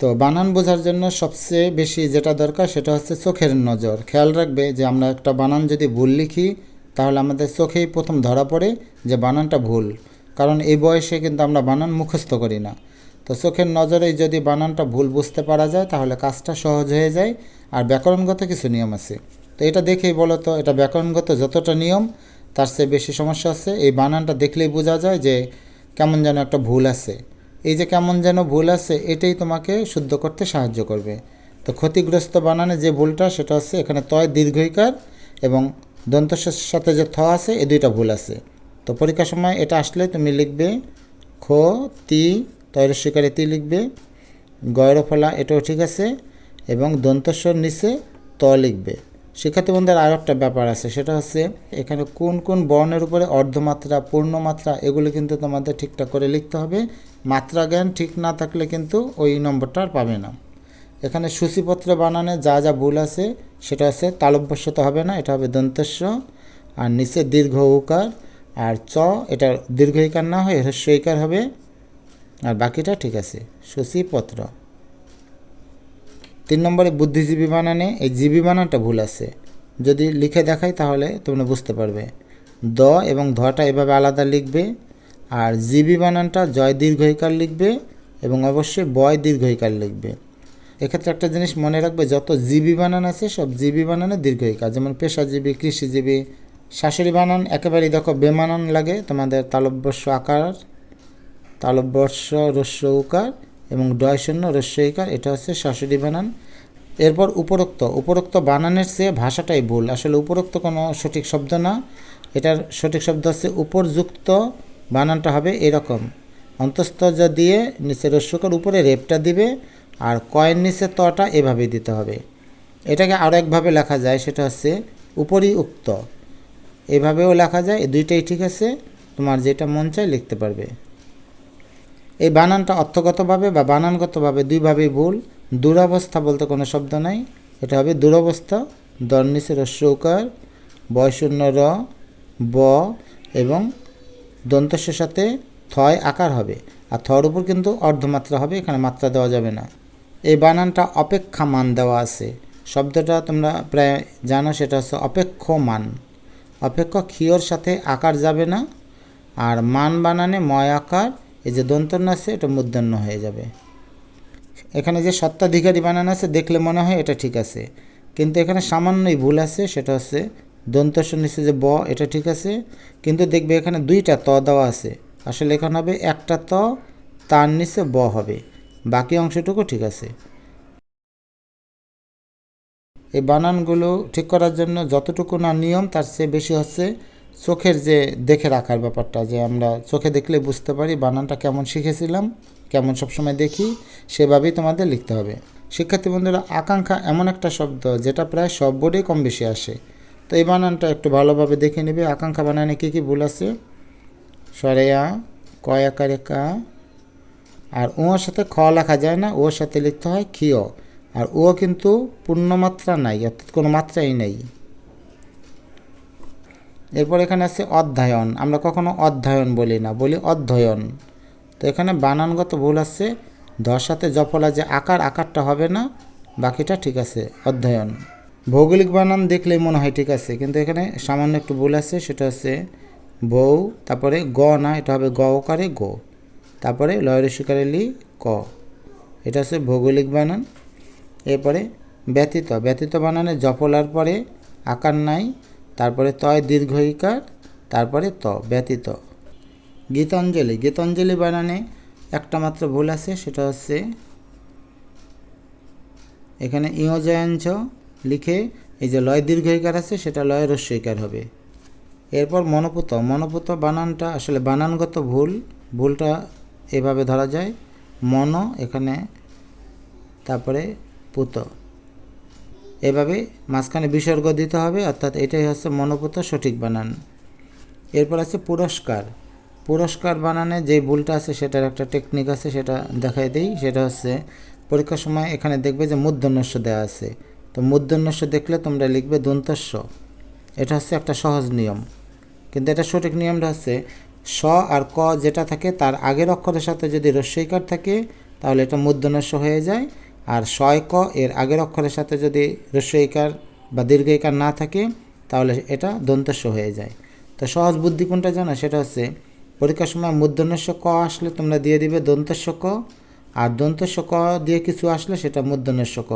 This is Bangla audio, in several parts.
তো বানান বোঝার জন্য সবচেয়ে বেশি যেটা দরকার সেটা হচ্ছে চোখের নজর। খেয়াল রাখবে যে আমরা একটা বানান যদি ভুল লিখি, তাহলে আমাদের চোখেই প্রথম ধরা পড়ে যে বানানটা ভুল। কারণ এই বয়সে কিন্তু আমরা বানান মুখস্থ করি না। তো চোখের নজরেই যদি বানানটা ভুল বুঝতে পারা যায়, তাহলে কাজটা সহজ হয়ে যায়। আর ব্যাকরণগত কিছু নিয়ম আছে। তো এটা দেখেই বলো তো, এটা ব্যাকরণগত যতটা নিয়ম, তার চেয়ে বেশি সমস্যা আছে এই বানানটা দেখলেই বোঝা যায় যে কেমন যেন একটা ভুল আছে। এই যে কেমন যেন ভুল আছে, এটাই তোমাকে শুদ্ধ করতে সাহায্য করবে। তো ক্ষতিগ্রস্ত বানানে যে ভুলটা, সেটা হচ্ছে এখানে তয় দীর্ঘইকার এবং দন্তস্বের সাথে যে থ আছে, এই দুইটা ভুল আছে। তো পরীক্ষার সময় এটা আসলে তুমি লিখবে, খ, তি তৈর শিকারে তি লিখবে, গয়র ফলা এটাও ঠিক আছে, এবং দন্তস্বর নিচে ত লিখবে। শিক্ষার্থী বন্ধুদের আরও একটা ব্যাপার আছে, সেটা হচ্ছে এখানে কোন কোন বর্ণের উপরে অর্ধমাত্রা, পূর্ণমাত্রা, এগুলো কিন্তু তোমাদের ঠিকঠাক করে লিখতে হবে। মাত্রা জ্ঞান ঠিক না থাকলে কিন্তু ওই নম্বরটা আর পাবে না। এখানে সূচিপত্র বানানে যা যা ভুল আছে, সেটা হচ্ছে তালব্যস্যত হবে না, এটা হবে দন্তস্য আর নিচে দীর্ঘ উকার আর চ, এটা দীর্ঘ ইকার না হয়, হ্রস্ব ইকার হবে। আর বাকিটা ঠিক আছে, সূচিপত্র। তিন নম্বরে বুদ্ধিজীবী বানানে, এই জীবী বানানটা ভুল আছে। যদি লিখে দেখাই তাহলে তোমরা বুঝতে পারবে। দ এবং ধটা এভাবে আলাদা লিখবে আর জিবি বানানটা জয় দীর্ঘইকার লিখবে এবং অবশ্যই বয় দীর্ঘইকার লিখবে। এক্ষেত্রে একটা জিনিস মনে রাখবে, যত জিবি বানান আছে, সব জীবী বানানে দীর্ঘইকার যেমন পেশাজীবী কৃষিজীবী শাশুড়ি বানান একেবারেই দেখো বেমানান লাগে, তোমাদের তালব্যস্য আকার, তালব্যস্য রস্য উকার এবং ডয় শূন্য রস্যইকার এটা হচ্ছে শাশুড়ি বানান। এরপর উপরোক্ত উপরোক্ত বানানের চেয়ে ভাষাটাই ভুল। আসলে উপরোক্ত কোনো সঠিক শব্দ না, এটার সঠিক শব্দ হচ্ছে উপরযুক্ত বানানটা হবে এরকম। অন্তস্থ দিয়ে নিচে রস্যকার উপরে রেপটা দিবে আর কয়ের নিচে তটা এভাবে দিতে হবে। এটাকে আরও একভাবে লেখা যায়, সেটা হচ্ছে উপরই উক্ত। এভাবেও লেখা যায় দুইটাই ঠিক আছে, তোমার যেটা মন চায় লিখতে পারবে। এই বানানটা অর্থগতভাবে বা বানানগতভাবে দুইভাবেই ভুল। দুরবস্থা বলতে কোনো শব্দ নাই। এটা হবে দুরবস্থা, দর নিচে রস্যকার বয়শূন্য র, ব এবং দন্তস্যের সাথে থয় আকার হবে, আর থর উপর কিন্তু অর্ধমাত্রা হবে, এখানে মাত্রা দেওয়া যাবে না। এই বানানটা অপেক্ষা মান দেওয়া আছে। শব্দটা তোমরা প্রায় জানো, সেটা হচ্ছে অপেক্ষমান। অপেক্ষ ক্ষীয়র সাথে আকার যাবে না, আর মান বানানে ময় আকার, এই যে দন্তন্য আছে, এটা মূর্ধন্য হয়ে যাবে। এখানে যে সত্ত্বাধিকারী বানান আছে, দেখলে মনে হয় এটা ঠিক আছে। কিন্তু এখানে সামান্যই ভুল আছে, সেটা হচ্ছে দন্তস্ব নিচে যে ব, এটা ঠিক আছে, কিন্তু দেখবে এখানে দুইটা ত দেওয়া আছে। আসলে এখানে হবে একটা ত, তার নিচে ব হবে। বাকি অংশটুকু ঠিক আছে। এই বানানগুলো ঠিক করার জন্য যতটুকু না নিয়ম, তার চেয়ে বেশি হচ্ছে চোখের যে দেখে রাখার ব্যাপারটা, যে আমরা চোখে দেখলে বুঝতে পারি বানানটা কেমন শিখেছিলাম, কেমন সবসময় দেখি, সেভাবেই তোমাদের লিখতে হবে। শিক্ষার্থী বন্ধুরা, আকাঙ্ক্ষা এমন একটা শব্দ, যেটা প্রায় সব বোর্ডেই কম বেশি আসে। তো এই বানানটা একটু ভালোভাবে দেখে নেবে। আকাঙ্ক্ষা বানানে কী কী ভুল আছে? সরেয়া, কয় আকারে কা? আর ওর সাথে খ লেখা যায় না। ওর সাথে লিখতে হয় ক্ষিয় আর ও কিন্তু পূর্ণমাত্রা নাই, অর্থাৎ কোনো মাত্রাই নেই। এরপর এখানে আছে অধ্যয়ন। আমরা কখনো অধ্যয়ন বলি না, বলি অধ্যয়ন। তো এখানে বানানগত ভুল আছে। দশ সাথে জফলা যে আকার, আকারটা হবে না, বাকিটা ঠিক আছে, অধ্যয়ন। ভৌগোলিক বানান দেখলেই মনে হয় ঠিক আছে, কিন্তু এখানে সামান্য একটু ভুল আছে, সেটা হচ্ছে বউ তারপরে গ না, এটা হবে গ ওকারে গো, তারপরে লয়ের শিকারে লি ক, এটা হচ্ছে ভৌগোলিক বানান। এরপরে ব্যতীত ব্যতীত বানানে জফলার পরে আকার নাই, তারপরে তয় দীর্ঘ ইকার, তারপরে ত, ব্যতীত। গীতাঞ্জলি গীতাঞ্জলি বানানে একটা মাত্র ভুল আছে, সেটা হচ্ছে এখানে ইয়জয়াঞ্চ লিখে এই যে লয় দীর্ঘ ইকার আছে, সেটা লয় রস্য ইকার হবে। এরপর মনোপুত মনোপুত বানানটা আসলে বানানগত ভুল, ভুলটা এভাবে ধরা যায়। মন এখানে, তারপরে পুত। এভাবে মাঝখানে বিসর্গ দিতে হবে, অর্থাৎ এটাই হচ্ছে মনোপুত সঠিক বানান। এরপর আছে পুরস্কার। পুরস্কার বানানে যে ভুলটা আছে, সেটার একটা টেকনিক আছে, সেটা দেখাই দিই। সেটা হচ্ছে পরীক্ষার সময় এখানে দেখবে যে মূর্ধন্যস্য দেওয়া আছে। তো মূর্ধন্যস্য দেখলে তোমরা লিখবে দন্তস্য। এটা হচ্ছে একটা সহজ নিয়ম। কিন্তু এটা সঠিক নিয়মটা হচ্ছে স আর ক যেটা থাকে তার আগের অক্ষরের সাথে যদি রস্যইকার থাকে, তাহলে এটা মূর্ধন্যস্য হয়ে যায়। আর শয় ক এর আগের অক্ষরের সাথে যদি রস্যইকার বা দীর্ঘইকার না থাকে, তাহলে এটা দন্তস্য হয়ে যায়। তো সহজ বুদ্ধি কোনটা জানো? সেটা হচ্ছে পরীক্ষার সময় মূর্ধন্যস্য ক আসলে তোমরা দিয়ে দিবে দন্তস্য ক, আর দন্তস্য ক দিয়ে কিছু আসলে সেটা মূর্ধন্যস্য ক।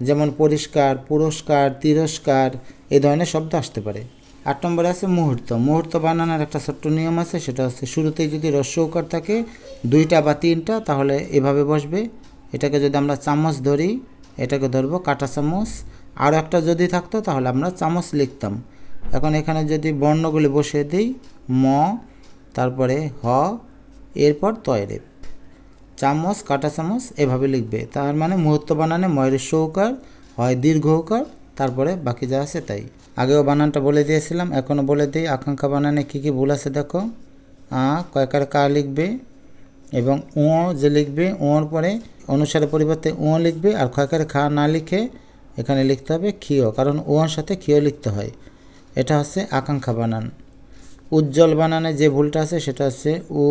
যেমন পরিষ্কার, পুরস্কার, তিরস্কার এই ধরনের শব্দ আসতে পারে। আট নম্বরে আছে মুহূর্ত। মুহূর্ত বানানোর একটা ছোট্ট নিয়ম আছে, সেটা হচ্ছে শুরুতেই যদি রস্যৌকার থাকে, দুইটা বা তিনটা, তাহলে এভাবে বসবে। এটাকে যদি আমরা চামচ ধরি, এটাকে ধরবো কাঁটা চামচ। আরও একটা যদি থাকতো, তাহলে আমরা চামচ লিখতাম। এখন এখানে যদি বর্ণগুলি বসিয়ে দিই, ম, তারপরে হ, এরপর তয়রেপ চামচ, কাঁটা চামচ এভাবে লিখবে। তার মানে মুহূর্ত বানানে ময়ের সৌকার হয়, দীর্ঘ উকার তারপরে বাকি যা আছে তাই। আগেও বানানটা বলে দিয়েছিলাম, এখনও বলে দিই। আকাঙ্ক্ষা বানানে কী কী ভুল আছে দেখো। আ, কয়কার কা লিখবে এবং ও যে লিখবে ওর পরে অনুসারে পরিবর্তে ও লিখবে আর খয়কারে খা না লিখে এখানে লিখতে হবে ক্ষীয়, কারণ ওর সাথে ক্ষীয় লিখতে হয়। এটা হচ্ছে আকাঙ্ক্ষা বানান। উজ্জ্বল বানানে যে ভুলটা আছে সেটা হচ্ছে উ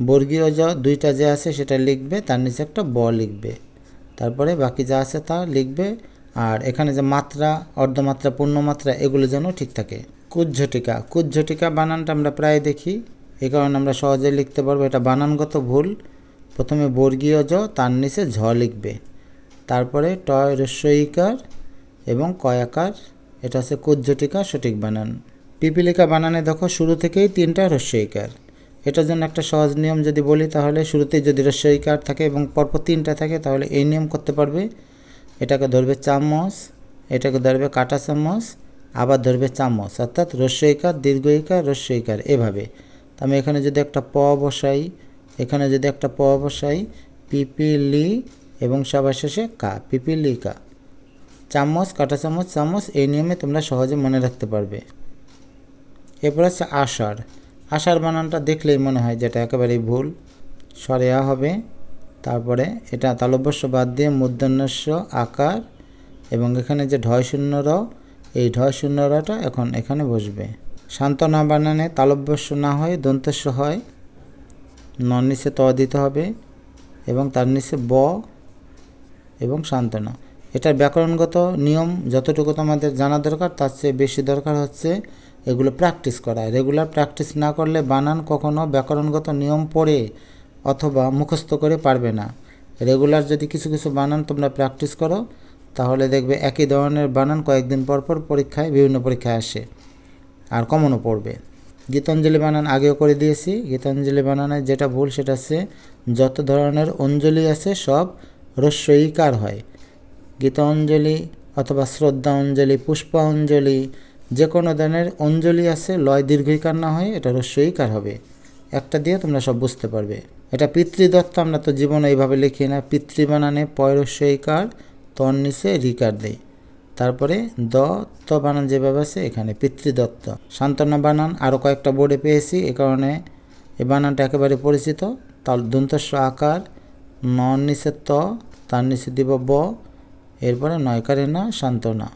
বর্গীয় জ দুইটা যে আছে সেটা লিখবে, তার নিচে একটা ব লিখবে। তারপরে বাকি যা আছে তা লিখবে, আর এখানে যে মাত্রা, অর্ধমাত্রা, পূর্ণমাত্রা, এগুলো যেন ঠিক থাকে। কুজ্ঝটিকা কুজ্ঝটিকা বানানটা আমরা প্রায় দেখি। এই কারণে আমরা সহজে লিখতে পারব, এটা বানানগত ভুল। প্রথমে বর্গীয় জ তার নিচে ঝ লিখবে। তারপরে টয় রস্যইকার এবং কয়াকার, এটা হচ্ছে কুজ্ঝটিকা সঠিক বানান। পিপিলিকা বানানে দেখো শুরু থেকেই তিনটা রস্যইকার। এটার জন্য একটা সহজ নিয়ম যদি বলি, তাহলে শুরুতেই যদি রস্যইকার থাকে এবং পরপর তিনটা থাকে, তাহলে এই নিয়ম করতে পারবে। এটাকে ধরবে চামচ, এটাকে ধরবে কাটা চামচ, আবার ধরবে চামচ, অর্থাৎ রস্যইকার দীর্ঘইকার রস্যইকার এভাবে। আমি এখানে যদি একটা প বসাই, এখানে যদি একটা প বসাই, পিপিলি এবং সবার শেষে কা, পিপিলি কা। চামচ, কাটা চামচ চামচ, এই নিয়মে তোমরা সহজে মনে রাখতে পারবে। এরপর হচ্ছে আষাঢ়। আষাঢ় বানানটা দেখলেই মনে হয় যেটা একেবারেই ভুল। সরেয়া হবে, তারপরে এটা তালব্যস্য বাদ দিয়ে মূর্ধন্যস্য আকার এবং এখানে যে ঢয় শূন্য র, এই ঢয় শূন্য রটা এখন এখানে বসবে। সান্ত্বনা বানানে তালব্যস্য না হয় দন্তস্য হয় নন নিচে ত দিতে হবে এবং তার নিচে ব এবং সান্ত্বনা। এটার ব্যাকরণগত নিয়ম যতটুকু তোমাদের জানা দরকার, তার চেয়ে বেশি দরকার হচ্ছে এগুলো প্র্যাকটিস করা। রেগুলার প্র্যাকটিস না করলে বানান কখনো ব্যাকরণগত নিয়ম পড়ে অথবা মুখস্থ করে পারবে না। রেগুলার যদি কিছু কিছু বানান তোমরা প্র্যাকটিস করো, তাহলে দেখবে একই ধরনের বানান কয়েকদিন পর পর পরীক্ষায় বিভিন্ন পরীক্ষায় আসে আর কমনও পড়বে। গীতাঞ্জলি বানান আগেও করে দিয়েছি। গীতাঞ্জলি বানানের যেটা ভুল সেটা হচ্ছে যত ধরনের অঞ্জলি আছে সব রস্যইকার হয়। গীতাঞ্জলি অথবা শ্রদ্ধা অঞ্জলি পুষ্পাঞ্জলি যে কোনো ধরনের অঞ্জলি আছে, লয় দীর্ঘিকার না হয়, এটা রস্যইকার হবে? একটা দিয়ে তোমরা সব বুঝতে পারবে। এটা পিতৃদত্ত, আমরা তো জীবনে এইভাবে লিখি না। পিতৃ বানানে পয়রস্যইকার তর নিচে রিকার দেই। তারপরে দত্ত বানান যেভাবে আছে, এখানে পিতৃদত্ত। সান্ত্বনা বানান আরও কয়েকটা বোর্ডে পেয়েছি, এ কারণে এই বানানটা একেবারে পরিচিত। তাল, দন্তস্ব আকার নন নিচে ত, তার নিচে দিব ব, এরপরে নয়কারে না, সান্ত্বনা।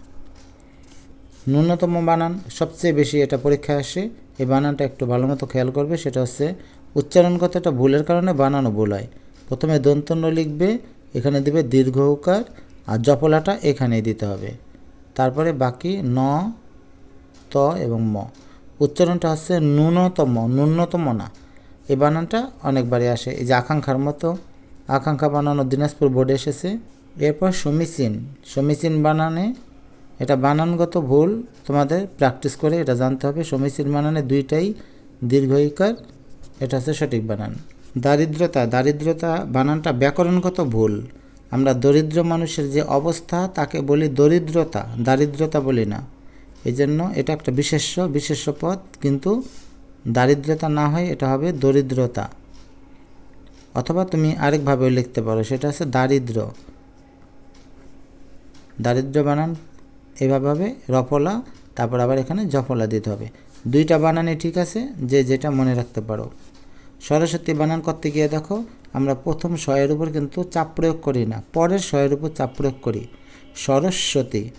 ন্যূনতম বানান, সবচেয়ে বেশি এটা পরীক্ষায় আসে, এই বানানটা একটু ভালো মতো খেয়াল করবে, সেটা হচ্ছে উচ্চারণগত একটা ভুলের কারণে বানানো ভুল হয়। প্রথমে দন্তন্য লিখবে, এখানে দেবে দীর্ঘ উকার আর জপলাটা এখানেই দিতে হবে। তারপরে বাকি ন, ত এবং ম। উচ্চারণটা হচ্ছে ন্যূনতম ন্যূনতম না। এই বানানটা অনেকবারই আসে। এই যে আকাঙ্ক্ষার মতো, আকাঙ্ক্ষা বানানো দিনাজপুর বোর্ডে এসেছে। এরপর সমীচীন সমীচীন বানানে এটা বানানগত ভুল। তোমাদের প্র্যাকটিস করে এটা জানতে হবে। সমীচীন বানানে দুইটাই দীর্ঘইকার এটা হচ্ছে সঠিক বানান। দারিদ্রতা। দারিদ্রতা বানানটা ব্যাকরণগত ভুল। আমরা দরিদ্র মানুষের যে অবস্থা, তাকে বলি দরিদ্রতা। দারিদ্রতা বলি না। এই জন্য এটা একটা বিশেষ্য বিশেষ্য পদ কিন্তু দারিদ্রতা না হয় এটা হবে দরিদ্রতা। অথবা তুমি আরেকভাবেও লিখতে পারো, সেটা হচ্ছে দারিদ্র। দারিদ্র বানান এভাবে রফলা, তারপর আবার এখানে জফলা দিতে হবে। দুইটা বানানই ঠিক আছে, যে যেটা মনে রাখতে পারো। সরস্বতী বানান করতে গিয়ে দেখো, আমরা প্রথম শয়ের উপর কিন্তু চাপ প্রয়োগ করি না, পরের শয়ের উপর চাপ প্রয়োগ করি। সরস্বতী,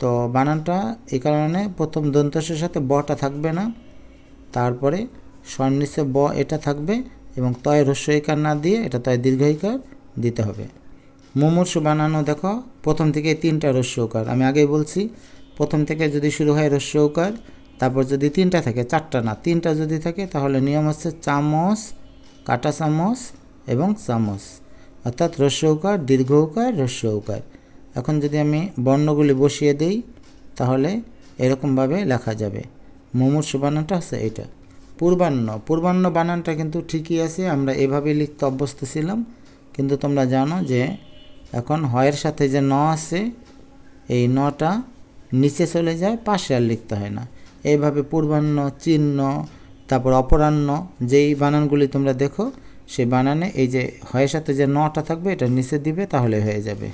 তো বানানটা এই কারণে প্রথম দন্তসের সাথে বটা থাকবে না, তারপরে স্বর্নিচে ব এটা থাকবে এবং তয় রস্যইকার না দিয়ে এটা তয় দীর্ঘইকার দিতে হবে। মুমূর্ষু বানানো, দেখো, প্রথম থেকে তিনটা রস্যৌকার আমি আগেই বলছি, প্রথম থেকে যদি শুরু হয় রস্যৌকার তারপর যদি তিনটা থাকে, চারটা না, তিনটা যদি থাকে, তাহলে নিয়ম হচ্ছে চামচ, কাটা চামচ এবং চামচ। অর্থাৎ রস্যৌকার দীর্ঘৌকার রস্যৌকার এখন যদি আমি বর্ণগুলি বসিয়ে দিই, তাহলে এরকমভাবে লেখা যাবে। মুমূর্ষু বানানটা আছে এটা পূর্বাহ্ন পূর্বাহ্ন বানানটা কিন্তু ঠিকই আছে, আমরা এভাবে লিখতে অভ্যস্ত ছিলাম। কিন্তু তোমরা জানো যে এখন হয়ের সাথে যে ন আছে, এই নটা নিচে চলে যায়, পাশে আর লিখতে হয় না। এইভাবে পূর্বাহ্ন, চিহ্ন, তারপর অপরাহ্ন, যেই বানানগুলি তোমরা দেখো, সেই বানানে এই যে হয়ের সাথে যে নটা থাকবে, এটা নিচে দিবে, তাহলে হয়ে যাবে।